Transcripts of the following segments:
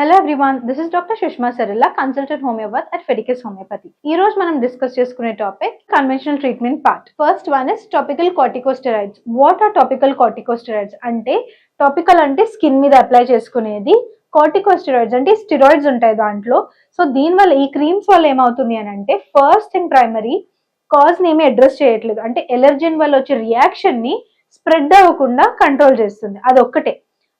Hello everyone this is doctor Sushma Sarilla consultant homeopath at Fedicus homeopathy ఈ రోజు మనం discuss చేసుకునే topic conventional treatment part first one is topical corticosteroids what are topical corticosteroids అంటే topical అంటే skin మీద apply చేసుకునేది corticosteroids అంటే steroids ఉంటాయి దాంట్లో. సో దీని వల్ల ఈ క్రీమ్స్ వల్ల ఏమవుతుంది అని అంటే ఫస్ట్ థింగ్ ప్రైమరీ కాజ్ని ఏమీ అడ్రస్ చేయట్లేదు. అంటే ఎలర్జెన్ వల్ల వచ్చే రియాక్షన్ని స్ప్రెడ్ అవ్వకుండా కంట్రోల్ చేస్తుంది. అదొక్కటే.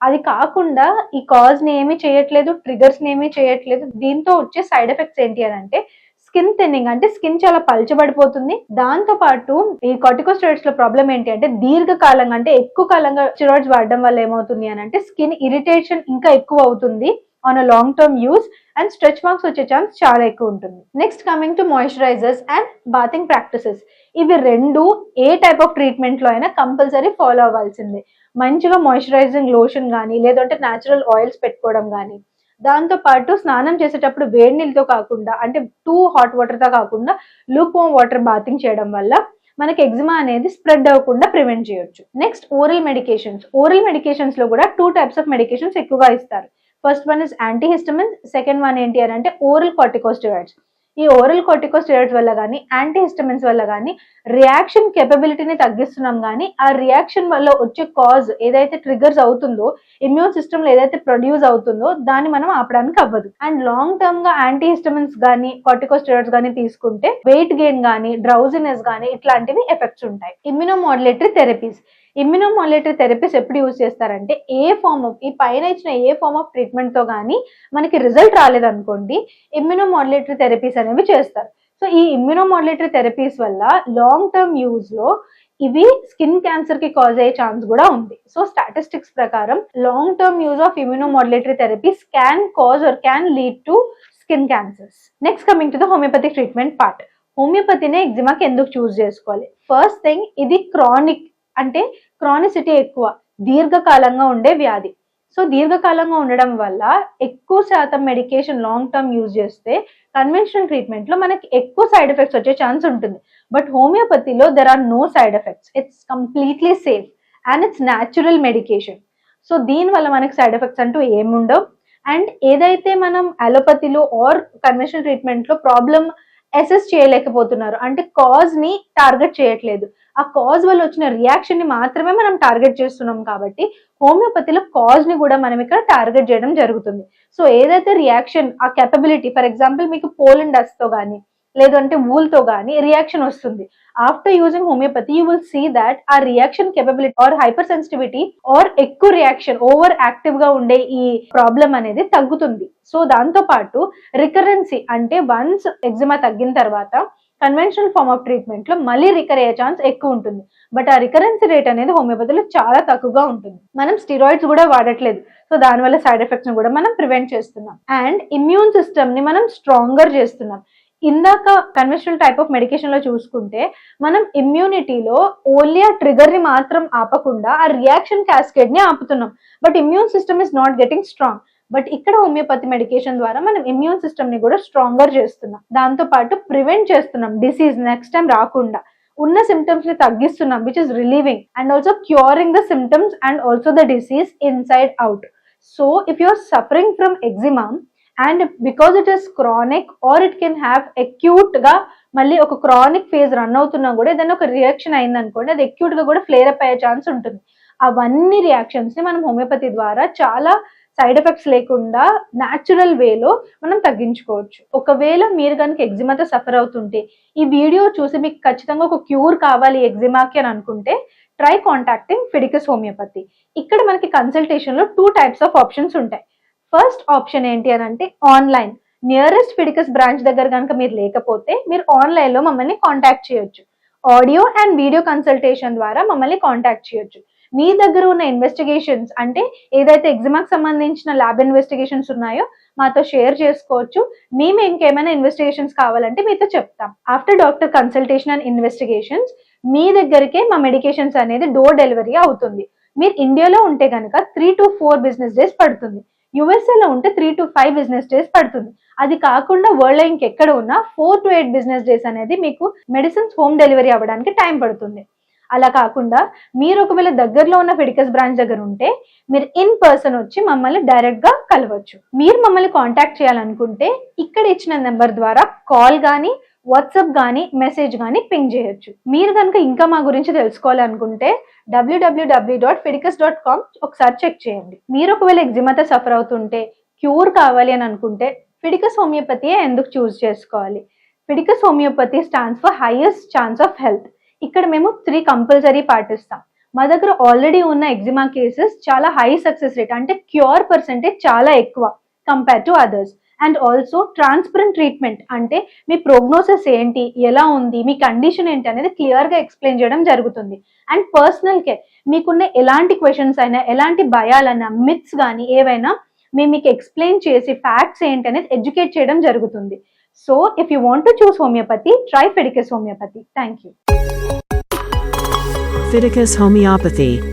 అది కాకుండా ఈ కాజ్ని ఏమీ చేయట్లేదు ట్రిగర్స్ని ఏమీ చేయట్లేదు. దీంతో వచ్చే సైడ్ ఎఫెక్ట్స్ ఏంటి అని అంటే స్కిన్ థిన్నింగ్ అంటే స్కిన్ చాలా పల్చబడిపోతుంది. దాంతో పాటు ఈ కార్టికోస్టెరాయిడ్స్లో ప్రాబ్లం ఏంటి అంటే దీర్ఘకాలంగా అంటే ఎక్కువ కాలంగా స్టెరాయిడ్స్ వాడడం వల్ల ఏమవుతుంది అని అంటే స్కిన్ ఇరిటేషన్ ఇంకా ఎక్కువ అవుతుంది. On a long term use and stretch marks వచ్చే ఛాన్స్ చాలా ఎక్కువ ఉంటుంది. Next coming to moisturisers and bathing practices ఇవి రెండు ఏ టైప్ ఆఫ్ ట్రీట్మెంట్లో అయినా కంపల్సరీ ఫాలో అవ్వాల్సిందే. మంచిగా మాయిశ్చరైజింగ్ లోషన్ కానీ లేదంటే న్యాచురల్ ఆయిల్స్ పెట్టుకోవడం కానీ దాంతో పాటు స్నానం చేసేటప్పుడు వేడి నీళ్ళతో కాకుండా అంటే టూ హాట్ వాటర్తో కాకుండా లూక్ వామ్ వాటర్ బాతింగ్ చేయడం వల్ల మనకి ఎగ్జిమా అనేది స్ప్రెడ్ అవ్వకుండా ప్రివెంట్ చేయొచ్చు. నెక్స్ట్ ఓరల్ మెడికేషన్స్ ఓరల్ మెడికేషన్స్లో కూడా టూ టైప్స్ ఆఫ్ మెడికేషన్స్ ఎక్కువగా ఇస్తారు. First one is antihistamine second one ఏంటి అని అంటే ఓరల్ కార్టికోస్టిరాయిడ్స్ ఈ ఓరల్ కార్టికోస్టిరాయిడ్స్ వల్ల కానీ యాంటీహిస్టమిన్స్ వల్ల కానీ రియాక్షన్ కెపబిలిటీని తగ్గిస్తున్నాం కానీ ఆ రియాక్షన్ వల్ల వచ్చే కాజ్ ఏదైతే ట్రిగర్స్ అవుతుందో ఇమ్యూన్ సిస్టమ్లో ఏదైతే ప్రొడ్యూస్ అవుతుందో దాన్ని మనం ఆపడానికి అవ్వదు. అండ్ లాంగ్ టర్మ్గా యాంటీహిస్టమిన్స్ కానీ కార్టికోస్టిరాయిడ్స్ కానీ తీసుకుంటే వెయిట్ గెయిన్ కానీ డ్రౌజినెస్ కానీ ఇట్లాంటివి ఎఫెక్ట్స్ ఉంటాయి. ఇమ్యూనోమాడ్యులేటరీ థెరపీస్ ఇమ్యూనోమాడ్యులేటరీ థెరపీస్ ఎప్పుడు యూజ్ చేస్తారంటే ఏ ఫామ్ ఆఫ్ ఈ పైన ఇచ్చిన ఏ ఫార్మ్ ఆఫ్ ట్రీట్మెంట్తో కానీ మనకి రిజల్ట్ రాలేదనుకోండి ఇమ్యూనోమాడ్యులేటరీ థెరపీస్ అనేవి చేస్తారు. సో ఈ ఇమ్యూనోమాడ్యులేటరీ థెరపీస్ వల్ల లాంగ్ టర్మ్ యూజ్లో ఇవి స్కిన్ క్యాన్సర్కి కాజ్ అయ్యే ఛాన్స్ కూడా ఉంది. సో స్టాటిస్టిక్స్ ప్రకారం long term use of immunomodulatory therapies can cause or can lead to skin cancers next coming to the homeopathy treatment part హోమియోపతినే ఎగ్జిమాకి ఎందుకు చూస్ చేసుకోవాలి? ఫస్ట్ థింగ్ ఇది క్రానిక్ అంటే క్రానిసిటీ ఎక్కువ దీర్ఘకాలంగా ఉండే వ్యాధి. సో దీర్ఘకాలంగా ఉండడం వల్ల ఎక్కువ శాతం మెడికేషన్ లాంగ్ టర్మ్ యూజ్ చేస్తే కన్వెన్షనల్ ట్రీట్మెంట్లో మనకి ఎక్కువ సైడ్ ఎఫెక్ట్స్ వచ్చే ఛాన్స్ ఉంటుంది. బట్ హోమియోపతిలో there are no side effects it's completely safe and it's natural medication so దీని వల్ల మనకి సైడ్ ఎఫెక్ట్స్ అంటూ ఏముండవు. అండ్ ఏదైతే మనం అలోపతిలో ఆర్ కన్వెన్షనల్ ట్రీట్మెంట్లో ప్రాబ్లమ్ అసెస్ చేయలేకపోతున్నారు. అంటే కాజ్ని టార్గెట్ చేయట్లేదు. ఆ కాజ్ వల్ల వచ్చిన రియాక్షన్ని మాత్రమే మనం టార్గెట్ చేస్తున్నాం కాబట్టి హోమియోపతిలో కాజ్ని కూడా మనం ఇక్కడ టార్గెట్ చేయడం జరుగుతుంది. సో ఏదైతే రియాక్షన్ ఆ కెపబిలిటీ ఫర్ ఎగ్జాంపుల్ మీకు పోలన్ డస్ట్తో కానీ లేదంటే wool కానీ రియాక్షన్ వస్తుంది. After using homeopathy you will see that ఆ reaction capability or hypersensitivity or ఎక్కువ రియాక్షన్ ఓవర్ యాక్టివ్గా ఉండే ఈ ప్రాబ్లం అనేది తగ్గుతుంది. సో దాంతో పాటు రికరెన్సీ అంటే వన్స్ ఎగ్జిమా తగ్గిన తర్వాత కన్వెన్షనల్ ఫార్మ్ ఆఫ్ ట్రీట్మెంట్లో మళ్ళీ రికర్ అయ్యే ఛాన్స్ ఎక్కువ ఉంటుంది. బట్ ఆ రికరెన్సీ రేట్ అనేది హోమియోపతిలో చాలా తక్కువగా ఉంటుంది. మనం స్టిరాయిడ్స్ కూడా వాడట్లేదు. సో దానివల్ల సైడ్ ఎఫెక్ట్స్ని కూడా మనం ప్రివెంట్ చేస్తున్నాం. అండ్ ఇమ్యూన్ సిస్టమ్ని మనం స్ట్రాంగర్ చేస్తున్నాం. ఇందాక కన్వెన్షనల్ టైప్ ఆఫ్ మెడికేషన్లో చూసుకుంటే మనం ఇమ్యూనిటీలో ఓన్లీ ఆ ట్రిగర్ని మాత్రం ఆపకుండా ఆ రియాక్షన్ క్యాస్కేడ్ని ఆపుతున్నాం. But immune system is not getting strong but ఇక్కడ హోమియోపతి మెడికేషన్ ద్వారా మనం ఇమ్యూన్ సిస్టమ్ని కూడా స్ట్రాంగర్ చేస్తున్నాం. దాంతో పాటు ప్రివెంట్ చేస్తున్నాం డిసీజ్ నెక్స్ట్ టైం రాకుండా. ఉన్న సిమ్టమ్స్ని తగ్గిస్తున్నాం which is relieving and also curing the symptoms and also the disease inside out so if you are suffering from eczema and because it is chronic or it can have అక్యూట్గా మళ్ళీ ఒక chronic phase run అవుతున్నా కూడా ఏదైనా ఒక reaction అయిందనుకోండి అది అక్యూట్గా కూడా flare up అయ్యే ఛాన్స్ ఉంటుంది. అవన్నీ రియాక్షన్స్ని మనం హోమియోపతి ద్వారా చాలా సైడ్ ఎఫెక్ట్స్ లేకుండా న్యాచురల్ వేలో మనం తగ్గించుకోవచ్చు. ఒకవేళ మీరు కనుక ఎగ్జిమాతో సఫర్ అవుతుంటే ఈ వీడియో చూసి మీకు ఖచ్చితంగా ఒక క్యూర్ కావాలి ఎగ్జిమాకి అని అనుకుంటే ట్రై కాంటాక్టింగ్ ఫిడికస్ హోమియోపతి ఇక్కడ మనకి కన్సల్టేషన్లో టూ టైప్స్ ఆఫ్ ఆప్షన్స్ ఉంటాయి. ఫస్ట్ ఆప్షన్ ఏంటి అని అంటే ఆన్లైన్ నియరెస్ట్ ఫిడికస్ బ్రాంచ్ దగ్గర కనుక మీరు లేకపోతే మీరు ఆన్లైన్లో మమ్మల్ని కాంటాక్ట్ చేయొచ్చు. ఆడియో అండ్ వీడియో కన్సల్టేషన్ ద్వారా మమ్మల్ని కాంటాక్ట్ చేయొచ్చు. మీ దగ్గర ఉన్న ఇన్వెస్టిగేషన్స్ అంటే ఏదైతే ఎగ్జామ్కి సంబంధించిన ల్యాబ్ ఇన్వెస్టిగేషన్స్ ఉన్నాయో మాతో షేర్ చేసుకోవచ్చు. మేము ఇంకేమైనా ఇన్వెస్టిగేషన్స్ కావాలంటే మీతో చెప్తాం. After doctor consultation and investigations మీ దగ్గరికే మా మెడికేషన్స్ అనేది డోర్ డెలివరీ అవుతుంది. మీరు ఇండియాలో ఉంటే కనుక three to four business days పడుతుంది. యుఎస్ఏలో ఉంటే three to five business days పడుతుంది. అది కాకుండా వరల్డ్ ఇంకెక్కడ ఉన్నా four to eight business days అనేది మీకు మెడిసిన్స్ హోమ్ డెలివరీ అవ్వడానికి టైం పడుతుంది. అలా కాకుండా మీరు ఒకవేళ దగ్గరలో ఉన్న ఫెడికస్ బ్రాంచ్ దగ్గర ఉంటే మీరు ఇన్ పర్సన్ వచ్చి మమ్మల్ని డైరెక్ట్గా కలవచ్చు. మీరు మమ్మల్ని కాంటాక్ట్ చేయాలనుకుంటే ఇక్కడ ఇచ్చిన నెంబర్ ద్వారా కాల్ కానీ వాట్సాప్ కానీ మెసేజ్ కానీ పింగ్ చేయొచ్చు. మీరు కనుక ఇంకా మా గురించి తెలుసుకోవాలనుకుంటే W W W dot Fiticus dot com ఒకసారి చెక్ చేయండి. మీరు ఒకవేళ ఎగ్జిమాతో సఫర్ అవుతుంటే క్యూర్ కావాలి అని అనుకుంటే ఫిడికస్ హోమియోపతియే ఎందుకు చూస్ చేసుకోవాలి? Fiticus homeopathy stands for highest chance of health ఇక్కడ మేము త్రీ కంపల్సరీ పాటిస్తాం. మా దగ్గర ఆల్రెడీ ఉన్న ఎగ్జిమా కేసెస్ చాలా హై సక్సెస్ రేట్ అంటే క్యూర్ పర్సంటేజ్ చాలా ఎక్కువ compare to others and also transparent treatment అంటే మీ ప్రోగ్నోసిస్ ఏంటి ఎలా ఉంది మీ కండిషన్ ఏంటి అనేది క్లియర్గా ఎక్స్ప్లెయిన్ చేయడం జరుగుతుంది. అండ్ పర్సనల్ కేర్ మీకున్న ఎలాంటి క్వశ్చన్స్ అయినా ఎలాంటి భయాలైనా మిత్స్ కానీ ఏవైనా మేము మీకు ఎక్స్ప్లెయిన్ చేసి ఫ్యాక్ట్స్ ఏంటి అనేది ఎడ్యుకేట్ చేయడం జరుగుతుంది. So if you want to choose homeopathy try Fiticus homeopathy thank you Fiticus Homeopathy.